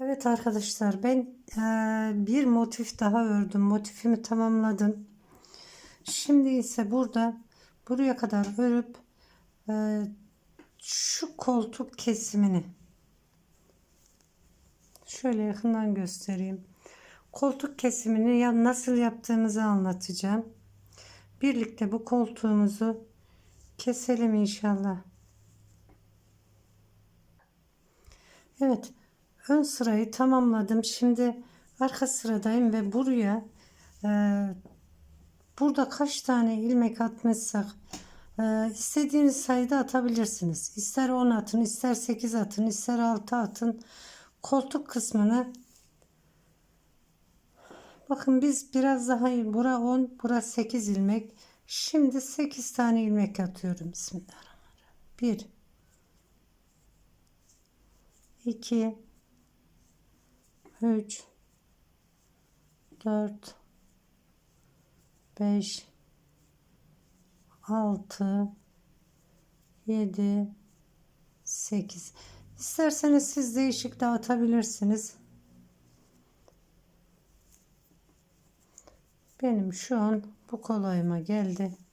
Evet arkadaşlar ben eee, bir motif daha ördüm. Motifimi tamamladım. Şimdi ise burada buraya kadar örüp eee, şu koltuk kesimini şöyle yakından göstereyim. Koltuk kesimini ya nasıl yaptığımızı anlatacağım. Birlikte bu koltuğumuzu keselim inşallah. Evet. Ön sırayı tamamladım. Şimdi arka sıradayım ve buraya e, burada kaç tane ilmek atmışsak e, istediğiniz sayıda atabilirsiniz. İster 10 atın, ister 8 atın, ister 6 atın. Koltuk kısmını bakın biz biraz daha bura 10, bura 8 ilmek. Şimdi 8 tane ilmek atıyorum. Bismillahirrahmanirrahim. 1 2 3 4 5 6 7 8 İsterseniz siz değişik dağıtabilirsiniz. Benim şu an bu kolayıma geldi.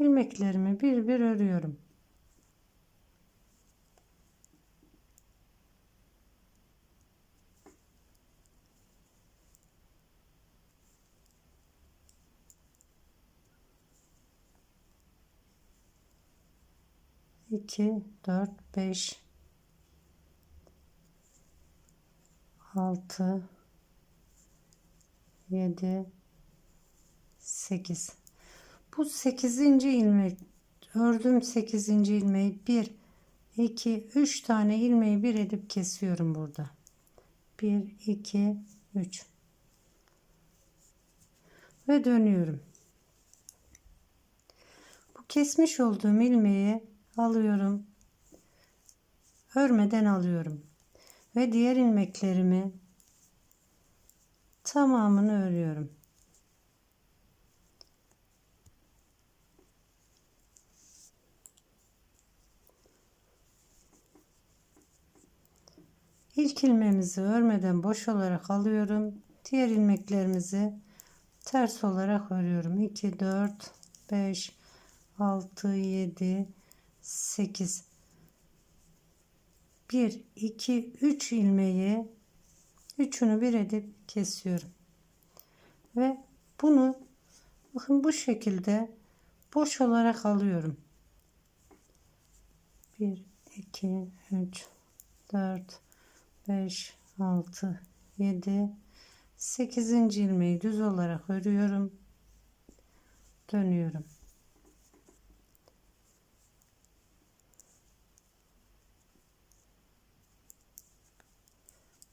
İlmeklerimi bir bir örüyorum. İki, dört, beş, altı, yedi, sekiz. Bu 8. ilmek ördüm 8. ilmeği 1 2 3 tane ilmeği bir edip kesiyorum burada. 1 2 3 ve dönüyorum. Bu kesmiş olduğum ilmeği alıyorum. Örmeden alıyorum. Ve diğer ilmeklerimi tamamını örüyorum. İlk ilmeğimizi örmeden boş olarak alıyorum. Diğer ilmeklerimizi ters olarak örüyorum. 2 4 5 6 7 8 1 2 3 ilmeği üçünü bir edip kesiyorum. Ve bunu bakın bu şekilde boş olarak alıyorum. 1 2 3 4 5 6 7 8. ilmeği düz olarak örüyorum dönüyorum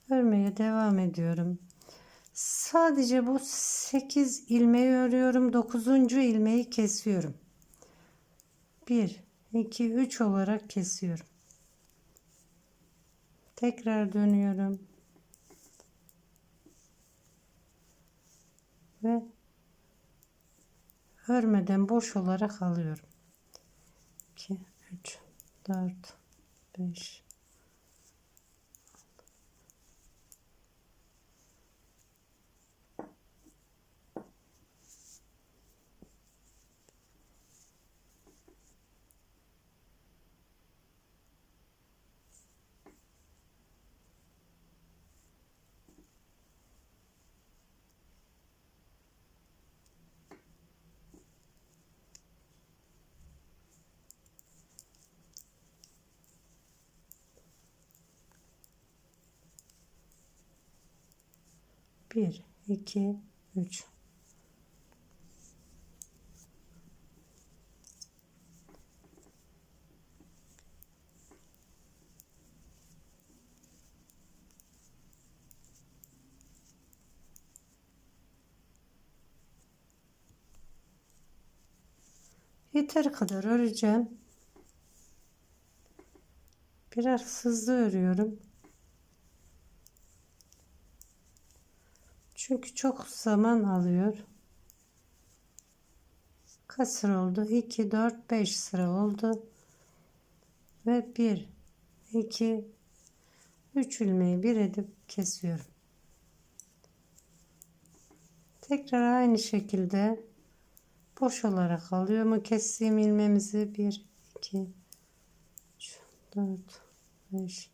örmeye devam ediyorum sadece bu 8 ilmeği örüyorum 9. ilmeği kesiyorum 1 2 3 olarak kesiyorum Tekrar dönüyorum. Ve örmeden boş olarak alıyorum. 2 3 4 5 1 2 3 Yeteri kadar öreceğim. Biraz hızlı örüyorum. Çünkü çok zaman alıyor. Kaç sıra oldu? 2, 4, 5 sıra oldu. Ve 1, 2, 3 ilmeği bir edip kesiyorum. Tekrar aynı şekilde boş olarak alıyor mu kestiğim ilmemizi 1, 2, 3, 4, 5,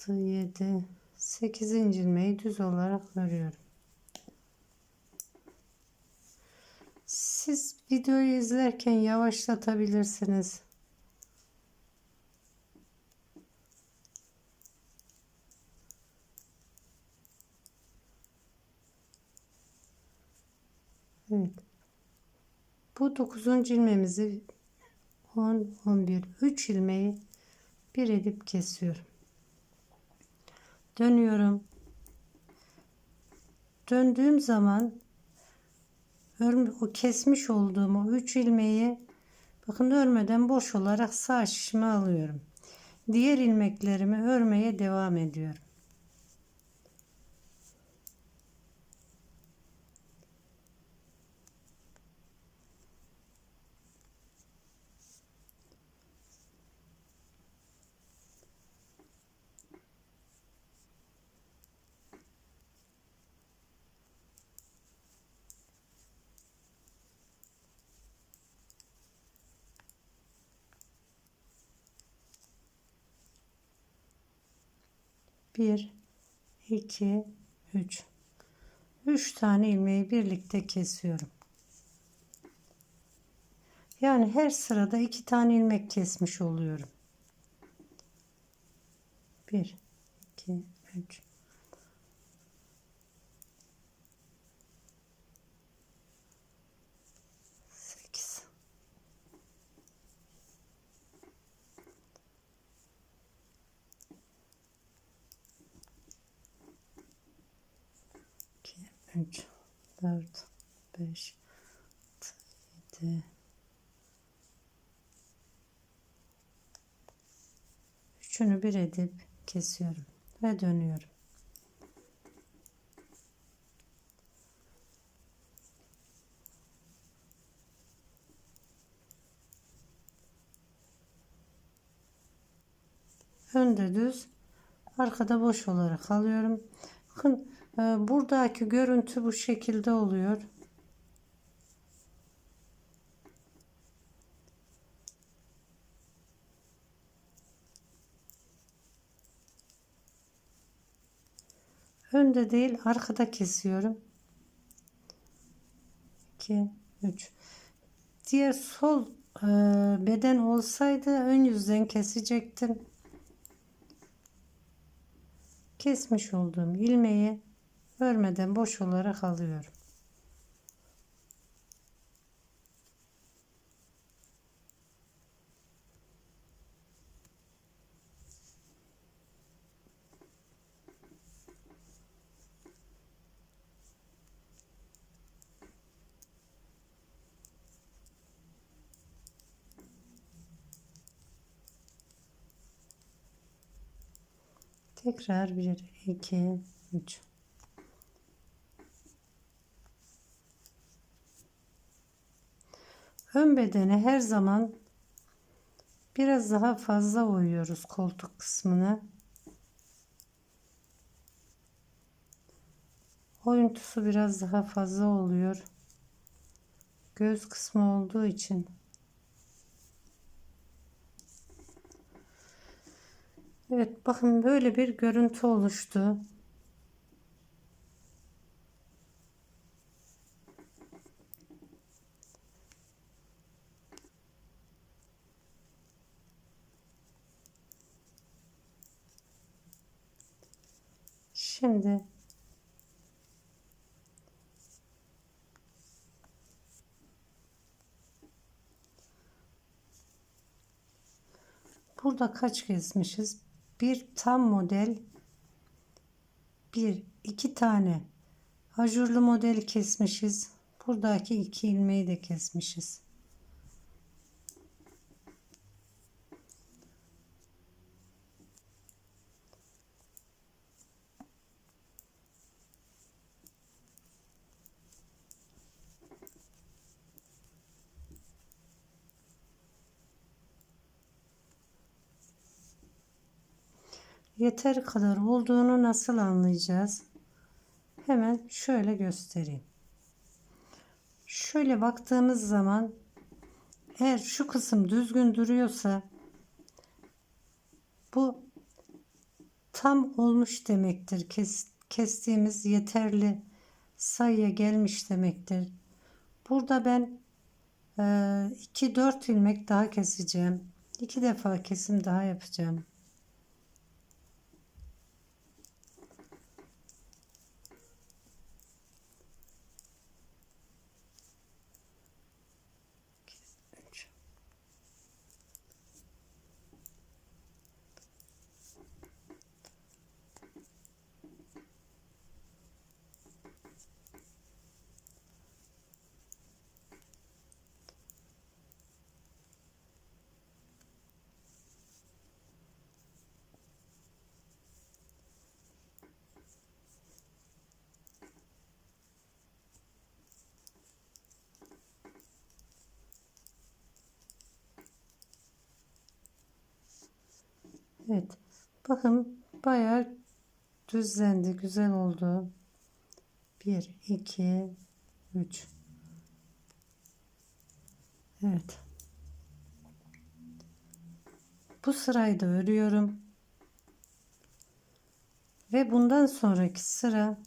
6, 7, 8. ilmeği düz olarak örüyorum. Siz videoyu izlerken yavaşlatabilirsiniz. Evet. Bu 9. ilmeğimizi 10, 11, 3 ilmeği bir edip kesiyorum. Dönüyorum. Döndüğüm zaman örme, o kesmiş olduğum o 3 ilmeği bakın örmeden boş olarak sağ şişime alıyorum. Diğer ilmeklerimi örmeye devam ediyorum. 1 2 3 3 tane ilmeği birlikte kesiyorum. Yani her sırada 2 tane ilmek kesmiş oluyorum. 1 2 3 3, 4, 5, 6, 7, 3'ünü bir edip kesiyorum ve dönüyorum. Önde düz, arkada boş olarak alıyorum. Bakın buradaki görüntü bu şekilde oluyor. Önde değil arkada kesiyorum. 2 3 Diğer sol e, beden olsaydı ön yüzden kesecektim. Kesmiş olduğum ilmeği örmeden boş olarak alıyorum. Tekrar 1 2 3 Ön bedene her zaman biraz daha fazla oyuyoruz koltuk kısmını. Oyuntusu biraz daha fazla oluyor. Göz kısmı olduğu için. Evet bakın böyle bir görüntü oluştu. Şimdi burada kaç kesmişiz? Bir tam model bir iki tane ajurlu model kesmişiz. Buradaki iki ilmeği de kesmişiz. Yeteri kadar olduğunu nasıl anlayacağız? Hemen şöyle göstereyim. Şöyle baktığımız zaman eğer şu kısım düzgün duruyorsa bu tam olmuş demektir. Kes, kestiğimiz yeterli sayıya gelmiş demektir. Burada ben 2-4 ilmek daha keseceğim. 2 defa kesim daha yapacağım. Evet. Bakın bayağı düzlendi. Güzel oldu. 1, 2, 3. Evet. Bu sırayı da örüyorum. Ve bundan sonraki sıra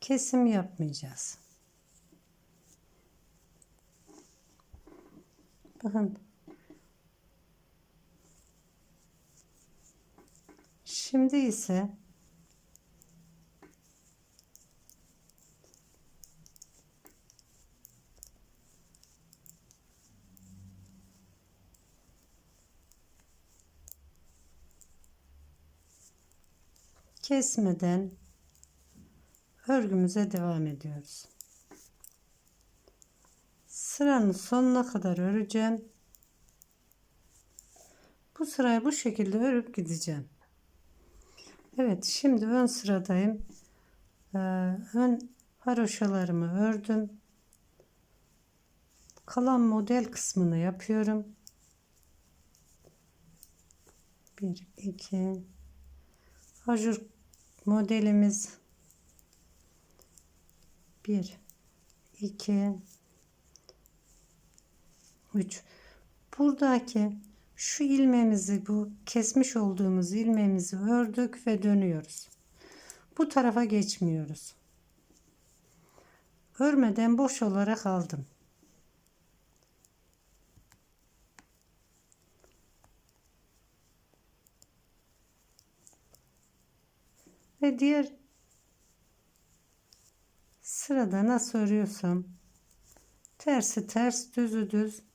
kesim yapmayacağız. Bakın. Şimdi ise kesmeden örgümüze devam ediyoruz. Sıranın sonuna kadar öreceğim. Bu sırayı bu şekilde örüp gideceğim. Evet şimdi ön sıradayım. Ee, ön haroşalarımı ördüm. Kalan model kısmını yapıyorum. 1 2 Ajur modelimiz 1 2 3 buradaki şu ilmeğimizi bu kesmiş olduğumuz ilmeğimizi ördük ve dönüyoruz. Bu tarafa geçmiyoruz. Örmeden boş olarak aldım. Ve diğer sırada nasıl örüyorsam tersi ters düzü düz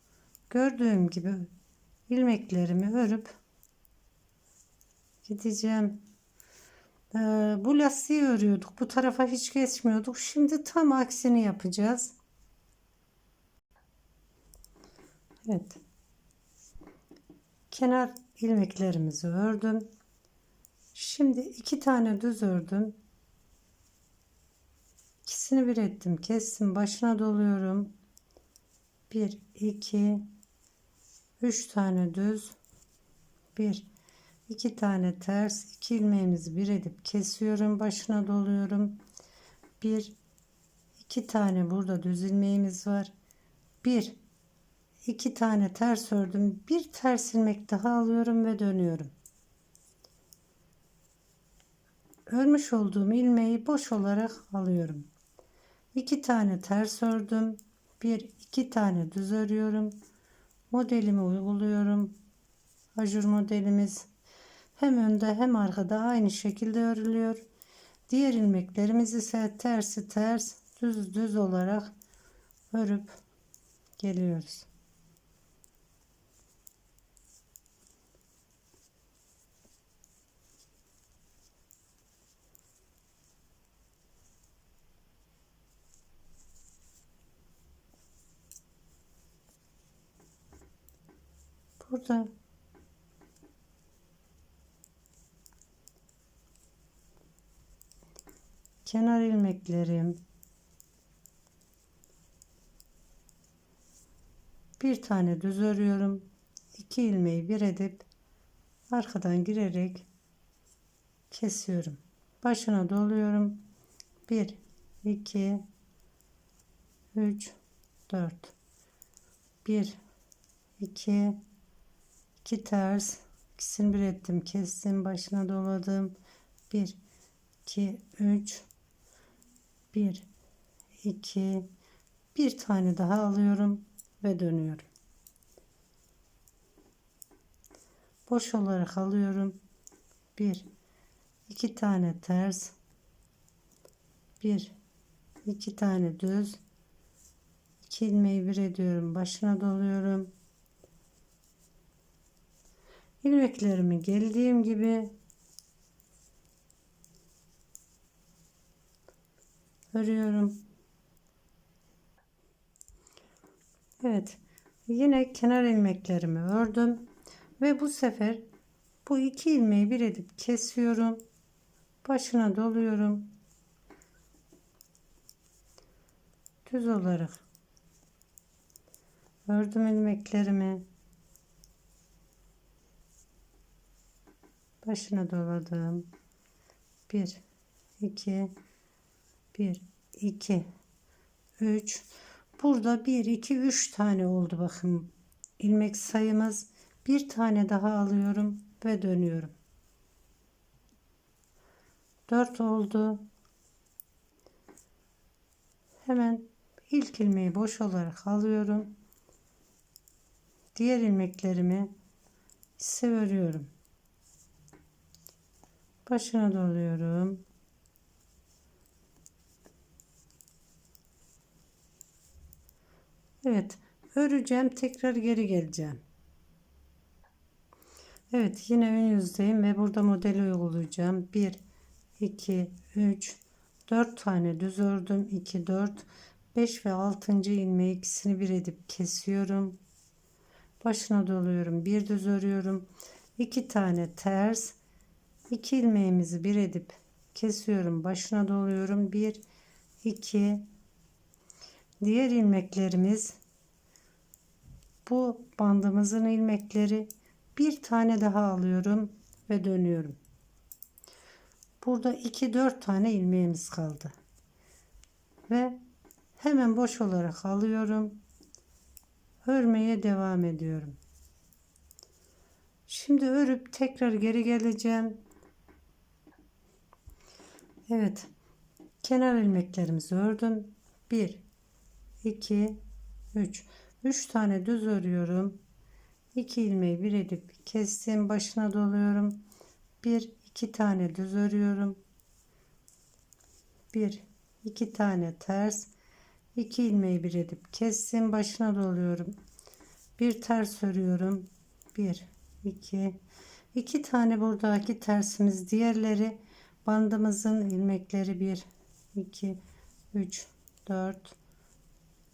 gördüğüm gibi ilmeklerimi örüp gideceğim. Ee, bu lastiği örüyorduk. Bu tarafa hiç geçmiyorduk. Şimdi tam aksini yapacağız. Evet. Kenar ilmeklerimizi ördüm. Şimdi iki tane düz ördüm. İkisini bir ettim. Kestim. Başına doluyorum. 1 2 3 tane düz 1 2 tane ters 2 ilmeğimizi bir edip kesiyorum başına doluyorum. 1 2 tane burada düz ilmeğimiz var. 1 2 tane ters ördüm. Bir ters ilmek daha alıyorum ve dönüyorum. Örmüş olduğum ilmeği boş olarak alıyorum. 2 tane ters ördüm. Bir. İki tane düz örüyorum modelimi uyguluyorum. Ajur modelimiz hem önde hem arkada aynı şekilde örülüyor. Diğer ilmeklerimiz ise tersi ters düz düz olarak örüp geliyoruz burada kenar ilmeklerim bir tane düz örüyorum. 2 ilmeği bir edip arkadan girerek kesiyorum. Başına doluyorum. 1 2 3 4 1 2 2 ters ikisini bir ettim. Kestim. Başına doladım. 1 2 3 1 2 bir tane daha alıyorum ve dönüyorum. Boş olarak alıyorum. 1 2 tane ters 1 2 tane düz. 2 ilmeği bir ediyorum. Başına doluyorum ilmeklerimi geldiğim gibi. Örüyorum. Evet. Yine kenar ilmeklerimi ördüm. Ve bu sefer bu iki ilmeği bir edip kesiyorum. Başına doluyorum. Düz olarak ördüm ilmeklerimi başına doladım. 1 2 1 2 3 burada 1 2 3 tane oldu bakın. İlmek sayımız. Bir tane daha alıyorum ve dönüyorum. 4 oldu. Hemen ilk ilmeği boş olarak alıyorum. Diğer ilmeklerimi ise örüyorum başına doluyorum. Evet öreceğim tekrar geri geleceğim. Evet yine ön yüzdeyim ve burada modeli uygulayacağım. 1 2 3 4 tane düz ördüm. 2 4 5 ve 6. ilmeği ikisini bir edip kesiyorum. Başına doluyorum. Bir düz örüyorum. 2 tane ters 2 ilmeğimizi bir edip kesiyorum başına doluyorum 1 2 diğer ilmeklerimiz bu bandımızın ilmekleri. Bir tane daha alıyorum ve dönüyorum. Burada 2 4 tane ilmeğimiz kaldı. Ve hemen boş olarak alıyorum. Örmeye devam ediyorum. Şimdi örüp tekrar geri geleceğim Evet. Kenar ilmeklerimizi ördüm. 1 2 3 3 tane düz örüyorum. 2 ilmeği bir edip kestim. Başına doluyorum. 1 2 tane düz örüyorum. 1 2 tane ters. 2 ilmeği bir edip kestim. Başına doluyorum. Bir ters örüyorum. 1 2 2 tane buradaki tersimiz diğerleri bandımızın ilmekleri 1 2 3 4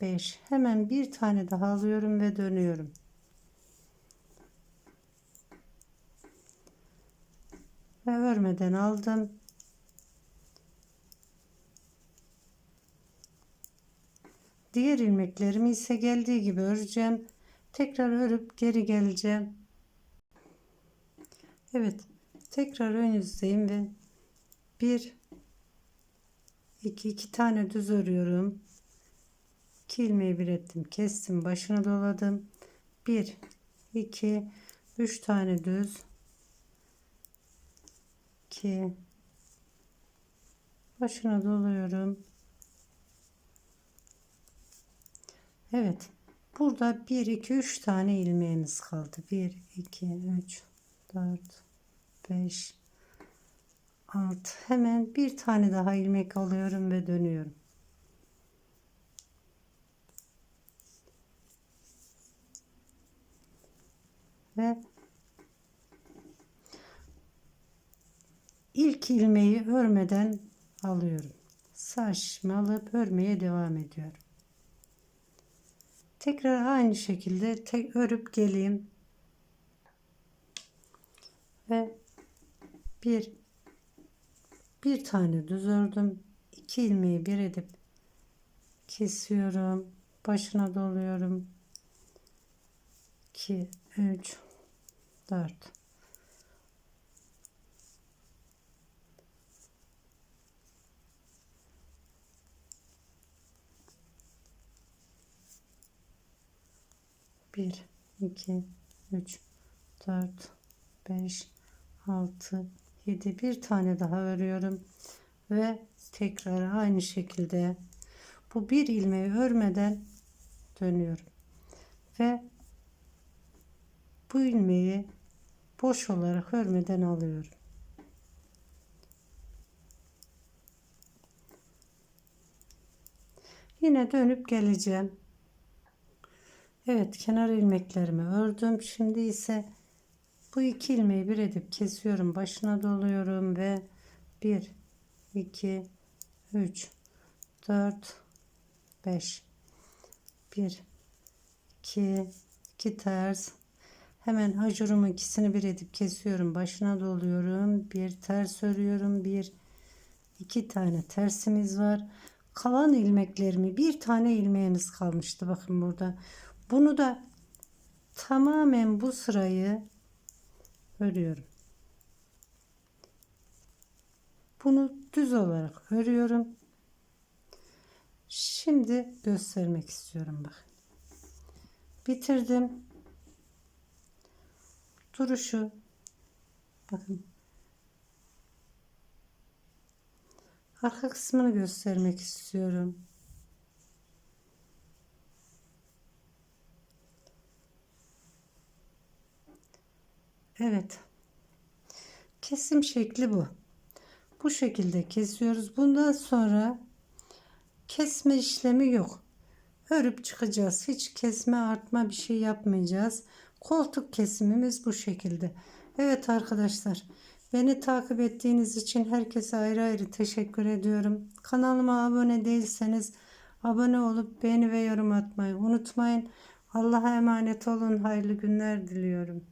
5 hemen bir tane daha alıyorum ve dönüyorum. Ve örmeden aldım. Diğer ilmeklerimi ise geldiği gibi öreceğim. Tekrar örüp geri geleceğim. Evet tekrar ön yüzdeyim ve bir iki iki tane düz örüyorum. 2 ilmeği bir ettim kestim başına doladım. 1 2 3 tane düz. 2 başına doluyorum. Evet burada 1 2 3 tane ilmeğimiz kaldı. 1 2 3 4 5 6 hemen bir tane daha ilmek alıyorum ve dönüyorum. Ve ilk ilmeği örmeden alıyorum. Şişimi alıp örmeye devam ediyorum. Tekrar aynı şekilde tek örüp geleyim. Ve bir bir tane düz ördüm. İki ilmeği bir edip kesiyorum. Başına doluyorum. 2 3 4 1 2 3 4 5 6 7 bir tane daha örüyorum ve tekrar aynı şekilde bu bir ilmeği örmeden dönüyorum ve bu ilmeği boş olarak örmeden alıyorum. Yine dönüp geleceğim. Evet kenar ilmeklerimi ördüm. Şimdi ise bu iki ilmeği bir edip kesiyorum. Başına doluyorum ve 1 2 3 4 5 1 2 2 ters. Hemen ajurumun ikisini bir edip kesiyorum. Başına doluyorum. Bir ters örüyorum. Bir iki tane tersimiz var. Kalan ilmeklerimi bir tane ilmeğimiz kalmıştı. Bakın burada. Bunu da tamamen bu sırayı örüyorum bunu düz olarak örüyorum Şimdi göstermek istiyorum bak. Bitirdim. Duruşu bakın. Arka kısmını göstermek istiyorum. Evet. Kesim şekli bu. Bu şekilde kesiyoruz. Bundan sonra kesme işlemi yok. Örüp çıkacağız. Hiç kesme artma bir şey yapmayacağız. Koltuk kesimimiz bu şekilde. Evet arkadaşlar. Beni takip ettiğiniz için herkese ayrı ayrı teşekkür ediyorum. Kanalıma abone değilseniz abone olup beğeni ve yorum atmayı unutmayın. Allah'a emanet olun. Hayırlı günler diliyorum.